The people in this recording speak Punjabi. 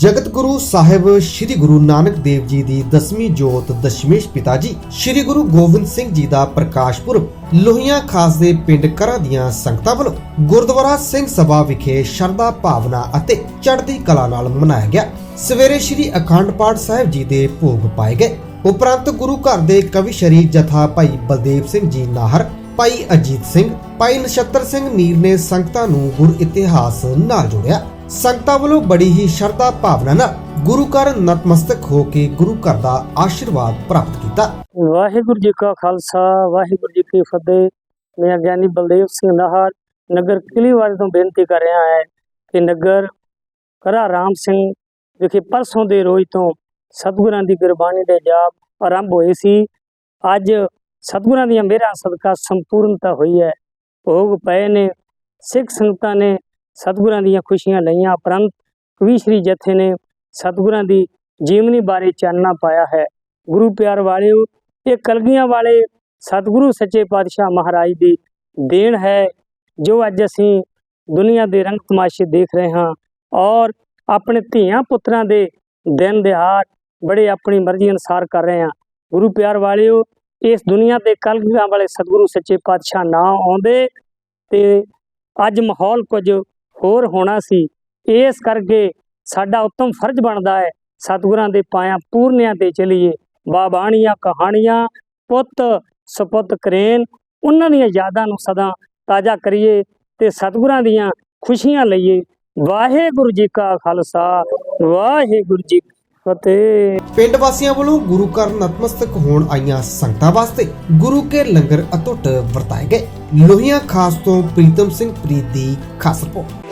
ਜਗਤ ਗੁਰੂ ਸਾਹਿਬ ਸ੍ਰੀ ਗੁਰੂ ਨਾਨਕ ਦੇਵ ਜੀ ਦੀ 10ਵੀਂ ਜੋਤ ਦਸ਼ਮੇਸ਼ ਪਿਤਾ ਜੀ ਸ੍ਰੀ ਗੁਰੂ ਗੋਬਿੰਦ ਸਿੰਘ ਜੀ ਦਾ ਪ੍ਰਕਾਸ਼ ਪੁਰਬ, ਲੋਹੀਆਂ ਖਾਸ ਦੇ ਪਿੰਡ ਕਰਾਂ ਦੀਆਂ ਸੰਗਤਾਂ ਵੱਲੋਂ ਗੁਰਦੁਆਰਾ ਸਿੰਘ ਸਭਾ ਵਿਖੇ ਸ਼ਰਧਾ ਭਾਵਨਾ ਅਤੇ ਚੜ੍ਹਦੀ ਕਲਾ ਨਾਲ ਮਨਾਇਆ ਗਿਆ। ਸਵੇਰੇ ਸ੍ਰੀ ਅਖੰਡ ਪਾਠ ਸਾਹਿਬ ਜੀ ਦੇ ਭੋਗ ਪਾਏ ਗਏ। ਉਪਰੰਤ ਗੁਰੂ ਘਰ ਦੇ ਕਵੀ ਸ਼ਰੀ ਜਥਾ ਭਾਈ ਬਲਦੇਵ ਸਿੰਘ ਜੀ ਨਾਹਰ, ਭਾਈ ਅਜੀਤ ਸਿੰਘ, ਭਾਈ ਨਛੱਤਰ ਸਿੰਘ ਨੀਰ ਨੇ ਸੰਗਤਾਂ ਨੂੰ ਗੁਰ ਇਤਿਹਾਸ ਨਾਲ ਜੋੜਿਆ। ਸੰਗਤਾਂ ਵੱਲੋਂ ਬੜੀ ਹੀ ਸ਼ਰਧਾ ਭਾਵਨਾ ਨਾਲ ਗੁਰੂ ਘਰ ਨਤਮਸਤਕ ਹੋ ਕੇ ਗੁਰੂ ਘਰ ਦਾ ਆਸ਼ੀਰਵਾਦ ਪ੍ਰਾਪਤ ਕੀਤਾ। ਵਾਹਿਗੁਰੂ ਜੀ ਕਾ ਖਾਲਸਾ, ਵਾਹਿਗੁਰੂ ਜੀ ਕੀ ਫਤਿਹ। ਮੈਂ ਗਿਆਨੀ ਬਲਦੇਵ ਸਿੰਘ ਨਾਹਰ ਨਗਰ ਕਿਲੀਵਾਲ ਤੋਂ ਬੇਨਤੀ ਕਰ ਰਿਹਾ ਹਾਂ ਕਿ ਨਗਰ ਕਰਾ ਰਾਮ ਸਿੰਘ ਵਿਖੇ ਪਰਸੋਂ ਦੇ ਰੋਜ਼ ਤੋਂ ਸਤਿਗੁਰਾਂ ਦੀ ਗੁਰਬਾਣੀ ਦੇ ਜਾਪ ਆਰੰਭ ਹੋਏ ਸੀ। ਅੱਜ ਸਤਿਗੁਰਾਂ ਦੀਆਂ ਮਿਹਰਾਂ ਸਦਕਾ ਸੰਪੂਰਨਤਾ ਹੋਈ ਹੈ। ਭੋਗ ਪਏ ਨੇ, ਸਿੱਖ ਸੰਗਤਾਂ ਨੇ ਸਤਿਗੁਰਾਂ ਦੀਆਂ ਖੁਸ਼ੀਆਂ ਲਈਆਂ, ਉਪਰੰਤ ਕਵੀ ਸ਼੍ਰੀ ਜਥੇ ਨੇ ਸਤਿਗੁਰਾਂ ਦੀ ਜੀਵਨੀ ਬਾਰੇ ਚਾਨਣਾ ਪਾਇਆ ਹੈ। ਗੁਰੂ ਪਿਆਰ ਵਾਲਿਓ, ਇਹ ਕਲਗੀਆਂ ਵਾਲੇ ਸਤਿਗੁਰੂ ਸੱਚੇ ਪਾਤਸ਼ਾਹ ਮਹਾਰਾਜ ਦੀ ਦੇਣ ਹੈ, ਜੋ ਅੱਜ ਅਸੀਂ ਦੁਨੀਆ ਦੇ ਰੰਗ ਤਮਾਸ਼ੇ ਦੇਖ ਰਹੇ ਹਾਂ ਔਰ ਆਪਣੇ ਧੀਆਂ ਪੁੱਤਰਾਂ ਦੇ ਦਿਨ ਦਿਹਾੜ ਬੜੇ ਆਪਣੀ ਮਰਜ਼ੀ ਅਨੁਸਾਰ ਕਰ ਰਹੇ ਹਾਂ। ਗੁਰੂ ਪਿਆਰ ਵਾਲਿਓ, ਇਸ ਦੁਨੀਆ ਤੇ ਕਲਗੀਆਂ ਵਾਲੇ ਸਤਿਗੁਰੂ ਸੱਚੇ ਪਾਤਸ਼ਾਹ ਨਾ ਆਉਂਦੇ ਤੇ ਅੱਜ ਮਾਹੌਲ ਕੁਝ ਹੋਰ ਹੋਣਾ ਸੀ। ਇਸ ਕਰਕੇ ਸਾਡਾ ਉੱਤਮ ਫਰਜ਼ ਬਣਦਾ ਹੈ, ਸਤਿਗੁਰਾਂ ਦੇ ਪਾਇਆ ਪੂਰਨਿਆਂ ਤੇ ਚਲੀਏ। ਬਾਬਾਣੀਆਂ ਕਹਾਣੀਆਂ, ਪੁੱਤ ਸਪੁੱਤ ਕਰੇਨ, ਉਹਨਾਂ ਦੀਆਂ ਯਾਦਾਂ ਨੂੰ ਸਦਾ ਤਾਜ਼ਾ ਕਰੀਏ ਤੇ ਸਤਿਗੁਰਾਂ ਦੀਆਂ ਖੁਸ਼ੀਆਂ ਲਈਏ। ਵਾਹਿਗੁਰੂ ਜੀ ਕਾ ਖਾਲਸਾ, ਵਾਹਿਗੁਰੂ ਜੀ ਫਤਿਹ। ਪਿੰਡ ਵਾਸੀਆਂ ਵੱਲੋਂ ਗੁਰੂ ਘਰ ਨਤਮਸਤਕ ਹੋਣ ਆਈਆਂ ਸੰਗਤਾਂ ਵਾਸਤੇ ਗੁਰੂ ਕੇ ਲੰਗਰ ਅਟੁੱਟ ਵਰਤਾਏ ਗਏ। ਲੋਹੀਆਂ ਖਾਸ ਤੋਂ ਪ੍ਰੀਤਮ ਸਿੰਘ ਪ੍ਰੀਤ ਦੀ ਖਾਸ ਰਿਪੋਰਟ।